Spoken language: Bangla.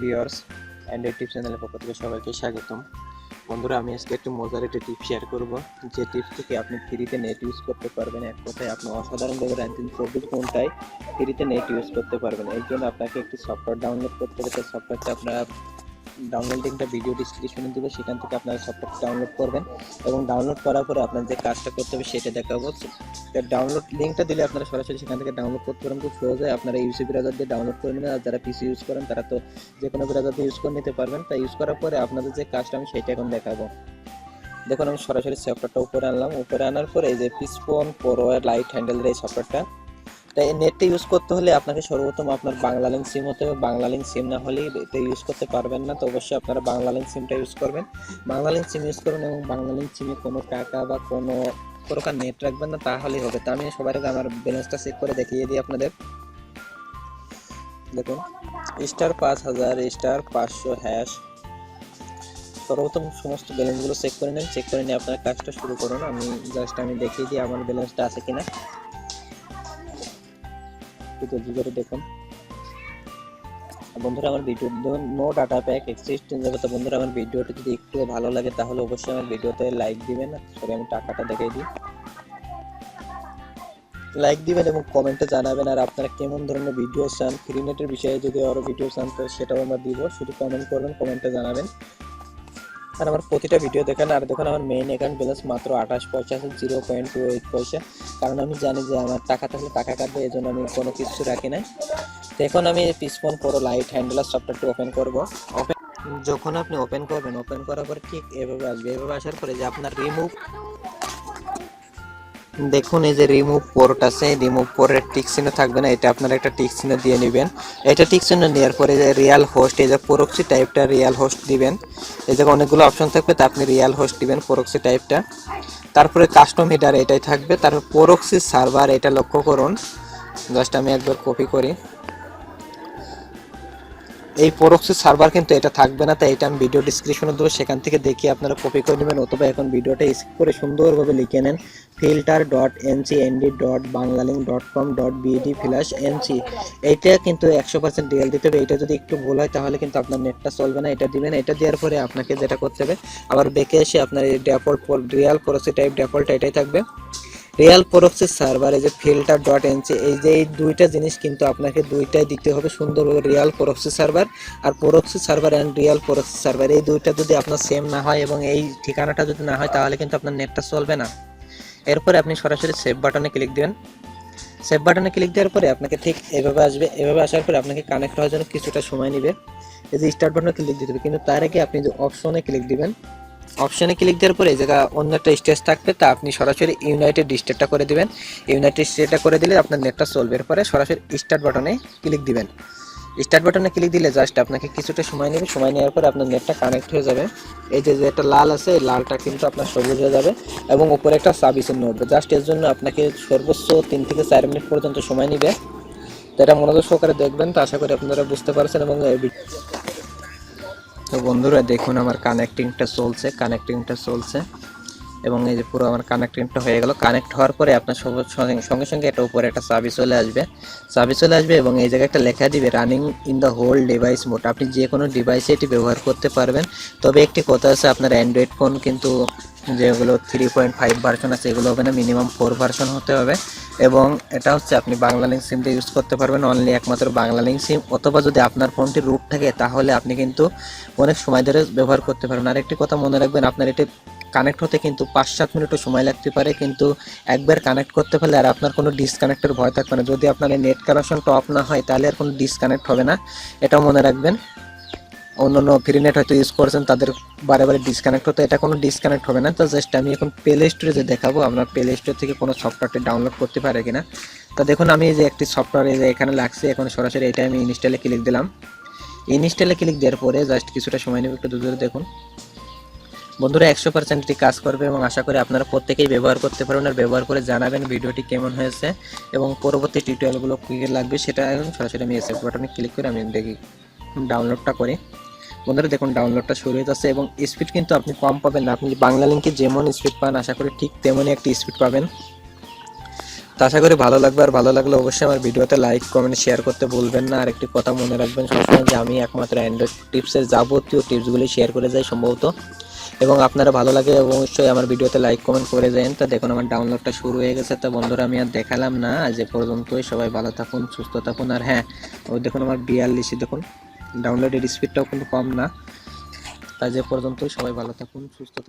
ভিউয়ার্স অ্যান্ড টিপ চ্যানেলের পক্ষ থেকে সবাইকে স্বাগতম। বন্ধুরা, আমি আজকে একটু মজার একটি টিপ শেয়ার করব। যে টিপসটিকে থেকে আপনি ফ্রিতে নেট ইউজ করতে পারবেন, এক কথায় আপনি অসাধারণভাবে একদিন চব্বিশ ঘন্টায় ফ্রিতে নেট ইউজ করতে পারবেন। এর জন্য আপনাকে একটি সফটওয়্যার ডাউনলোড করতে হবে। সফটওয়্যারটা আপনারা ডাউনলোড লিঙ্কটা ভিডিও ডিসক্রিপশনে দেবো, সেখান থেকে আপনারা সফটওয়্যার ডাউনলোড করবেন। এবং ডাউনলোড করার পরে আপনার যে কাজটা করতে হবে সেটা দেখাবো। ডাউনলোড লিঙ্কটা দিলে আপনারা সরাসরি সেখান থেকে ডাউনলোড করতে পারেন, খুব সহজে আপনারা ইউসি ব্রাউজার দিয়ে ডাউনলোড করে নেবেন। আর যারা পিসি ইউজ করেন, তারা তো যে কোনো ব্রাউজার দিয়ে ইউজ করে নিতে পারবেন। তাই ইউজ করার পরে আপনাদের যে কাজটা আমি সেটা এখন দেখাবো। দেখুন, আমি সরাসরি সফটওয়্যারটা উপরে আনলাম। উপরে আনার পরে এই যে পিসফোন প্রো লাইট হ্যান্ডেলের এই সফটওয়্যারটা তাই নেটটা ইউজ করতে হলে আপনাকে সর্বপ্রথম আপনার বাংলা লিঙ্ক সিম হতে হবে। বাংলা লিঙ্ক সিম না হলে এটা ইউজ করতে পারবেন না। তো অবশ্যই আপনারা বাংলা লিঙ্ক সিমটা ইউজ করবেন। বাংলা লিঙ্ক সিম ইউজ করুন এবং বাংলা লিঙ্ক সিমে কোনো টাকা বা কোনো প্রকার নেট রাখবেন না, তাহলেই হবে। তা আমি সবার আগে আমার ব্যালেন্সটা চেক করে দেখিয়ে দিই আপনাদের। দেখুন স্টার পাঁচ হাজার স্টার পাঁচশো হ্যাশ সর্বপ্রথম সমস্ত ব্যালেন্সগুলো চেক করে নেন। চেক করে নিয়ে আপনার কাজটা শুরু করুন। আমি জাস্ট আমি দেখিয়ে দিই আমার ব্যালেন্সটা আছে কিনা। একটু জলদি করে দেখুন। বন্ধুরা, আমার ভিডিও দেখুন নো ডাটা প্যাক এক্সিস্ট যাবে তো বন্ধুরা, আমার ভিডিওটা যদি একটু ভালো লাগে, তাহলে অবশ্যই আমার ভিডিওতে লাইক দিবেন। সরি আমি টাকাটা দেখিয়ে দিই। লাইক দিবেন এবং কমেন্টে জানাবেন, আর আপনারা কেমন ধরনের ভিডিও চান ফ্রি নেটের বিষয়ে যদি আরও ভিডিও চান, তো সেটাও আমরা দিব। শুধু কমেন্ট করবেন কমেন্টে জানাবেন। আর আমার প্রতিটা ভিডিও দেখেন, আর দেখুন আমার মেইন অ্যাকাউন্ট ব্যালেন্স মাত্র আঠাশ পয়সা আছে জিরো পয়েন্ট টু এইট পয়সা। কারণ আমি জানি যে আমার টাকা থাকলে টাকা কাটবে এই জন্য আমি কোনো কিছু রাখি না এখন আমি পিসফোন করো লাইট হ্যান্ডেলার সফটওয়্যারটি ওপেন করব। ওপেন যখন আপনি ওপেন করবেন ওপেন করার পরে ঠিক এভাবে আসবে। এভাবে আসার পরে যে আপনার রিমুভ দেখুন, এই যে রিমুভ পোর্ট আছে রিমুভ পোর্টের টিক চিহ্ন থাকবে না, এটা আপনারা একটা টিক চিহ্ন দিয়ে নেবেন। এটা টিক চিহ্ন নেওয়ার পরে যে রিয়াল হোস্ট এই যে প্রক্সি টাইপটা রিয়াল হোস্ট দিবেন, এই যে অনেকগুলো অপশন থাকবে, তা আপনি রিয়াল হোস্ট দিবেন প্রক্সি টাইপটা তারপরে কাস্টম হিটার এটাই থাকবে, তারপর প্রক্সি সার্ভার এটা লক্ষ্য করুন। জাস্ট আমি একবার কপি করি। এই প্রক্সি সার্ভার কিন্তু এটা থাকবে না, তাই এটা আমি ভিডিও ডিসক্রিপশনে দেবো, সেখান থেকে দেখে আপনারা কপি করে নেবেন, অথবা এখন ভিডিওটা স্কিপ করে সুন্দরভাবে লিখে নেন filter dot NC ND dot Banglalink dot com dot BD flash NC এইটা কিন্তু একশো পার্সেন্ট রিয়েল দিতে হবে এটা যদি একটু ভুল হয়, তাহলে কিন্তু আপনার নেটটা চলবে না, এটা দিবেন, এটা দেওয়ার পরে আপনাকে যেটা করতে হবে, আবার বেঁকে এসে আপনার এই default real proxy type default এটাই থাকবে। রিয়াল প্রক্সি সার্ভার এই যে ফিল্টার ডট এনসি এই যে এই দুইটা জিনিস কিন্তু আপনাকে দুইটাই দিতে হবে সুন্দরভাবে real proxy server R proxy server and real proxy server এই দুইটা যদি আপনার সেম না হয় এবং এই ঠিকানাটা যদি না হয়, তাহলে কিন্তু আপনার নেটটা চলবে না। এরপরে আপনি সরাসরি সেভ বাটনে ক্লিক দেবেন। সেভ বাটনে ক্লিক দেওয়ার পরে আপনাকে ঠিক এভাবে আসবে। এভাবে আসার পরে আপনাকে কানেক্ট হওয়ার জন্য কিছুটা সময় নেবে। এই যে স্টার্ট বাটনে ক্লিক দিতে হবে, কিন্তু তার আগে আপনি যে অপশনে ক্লিক দিবেন অপশনে ক্লিক দেওয়ার পরে জায়গা অন্য একটা স্টেজ থাকবে, তা আপনি সরাসরি ইউনাইটেড স্টেটটা করে দিবেন। ইউনাইটেড স্টেটটা করে দিলে আপনার নেটটা চলবে এরপরে সরাসরি স্টার্ট বাটনে ক্লিক দিবেন। স্টার্ট বাটনে ক্লিক দিলে জাস্ট আপনাকে কিছুটা সময় নেবে। সময় নেওয়ার পরে আপনার নেটটা কানেক্ট হয়ে যাবে। এই যে একটা লাল আছে, এই লালটা কিন্তু আপনার সবুজ হয়ে যাবে এবং উপরে একটা সার্ভিসের উঠবে জাস্ট এর জন্য আপনাকে সর্বোচ্চ তিন থেকে চার মিনিট পর্যন্ত সময় নেবে। তো এটা মনোযোগ সহকারে দেখবেন, তো আশা করি আপনারা বুঝতে পারছেন এবং তো বন্ধুরা, দেখুন আমার কানেক্টিংটা চলছে কানেক্টিংটা চলছে। এবং এই যে পুরো আমার কানেক্টিংটা হয়ে গেল। কানেক্ট হওয়ার পরে আপনার সঙ্গে সঙ্গে এটা উপরে একটা সার্ভিস চলে আসবে। সার্ভিস চলে আসবে এবং এই জায়গায় একটা লেখা দিবে running in the whole device mode আপনি যে কোনো ডিভাইসে এটি ব্যবহার করতে পারবেন। তবে একটি কথা আছে আপনার অ্যান্ড্রয়েড ফোন কিন্তু যেগুলো থ্রি পয়েন্ট ফাইভ ভার্সন আছে, এগুলো হবে না মিনিমাম ফোর ভার্সন হতে হবে। এবং এটা হচ্ছে আপনি বাংলা লিঙ্ক সিমটা ইউজ করতে পারবেন অনলি একমাত্র বাংলা লিঙ্ক সিম অথবা যদি আপনার ফোনটি রুট থাকে তাহলে আপনি কিন্তু অনেক সময় ধরে ব্যবহার করতে পারবেন। আর একটি কথা মনে রাখবেন, আপনার এটি কানেক্ট হতে কিন্তু পাঁচ সাত মিনিটও সময় লাগতে পারে, কিন্তু একবার কানেক্ট করতে পারলে আর আপনার কোনো ডিসকানেক্টের ভয় থাকবে না। যদি আপনার নেট কানেকশনটা অফ না হয় তাহলে আর কোনো ডিসকানেক্ট হবে না। এটাও মনে রাখবেন। অন্য অন্য ফ্রি নেট হয়তো ইউজ করছেন, তাদের বারে বারে ডিসকানেক্ট হতো। এটা কোনো ডিসকানেক্ট হবে না, তো জাস্ট আমি এখন প্লে স্টোরে যে দেখাবো আপনার প্লে স্টোর থেকে কোনো সফটওয়্যারটি ডাউনলোড করতে পারে কিনা। তো দেখুন, আমি যে একটি সফটওয়্যার যে এখানে লাগছে, এখন সরাসরি এটা আমি ইনস্টলে ক্লিক দিলাম। ইনস্টলে ক্লিক দেওয়ার পরে জাস্ট কিছুটা সময় নেবে, একটু দূরে দেখুন। বন্ধুরা, একশো পার্সেন্ট এটি কাজ করবে এবং আশা করি আপনারা প্রত্যেকেই ব্যবহার করতে পারবেন আর ব্যবহার করে জানাবেন ভিডিওটি কেমন হয়েছে এবং পরবর্তী টিউটোরিয়ালগুলো কী লাগবে, সেটা এখন সরাসরি আমি এসএফ বাটনে ক্লিক করে আমি দেখি ডাউনলোডটা করি। বন্ধুরা, দেখুন ডাউনলোডটা শুরু হয়ে যাচ্ছে এবং স্পিড কিন্তু আপনি কম পাবেন না। আপনি বাংলা লিঙ্কে যেমন স্পিড পান, আশা করি ঠিক তেমনই একটি স্পিড পাবেন। তো আশা করি ভালো লাগবে, আর ভালো লাগলে অবশ্যই আমার ভিডিওতে লাইক কমেন্ট শেয়ার করতে ভুলবেন না। আর একটি কথা মনে রাখবেন সবসময় যে আমি একমাত্র অ্যান্ড্রয়েড টিপসের যাবতীয় টিপসগুলি শেয়ার করে যাই সম্ভবত। এবং আপনারা ভালো লাগে অবশ্যই আমার ভিডিওতে লাইক কমেন্ট করে যান তো দেখুন, আমার ডাউনলোডটা শুরু হয়ে গেছে। তো বন্ধুরা, আমি আর দেখালাম না। আজ পর্যন্তই। সবাই ভালো থাকুন, সুস্থ থাকুন। আর হ্যাঁ ও দেখুন, আমার বিয়াল্লিশে, দেখুন। ডাউনলোডের স্পিডটাও কিন্তু কম না। তাই যে পর্যন্ত সবাই ভালো থাকুন সুস্থ থাকুন।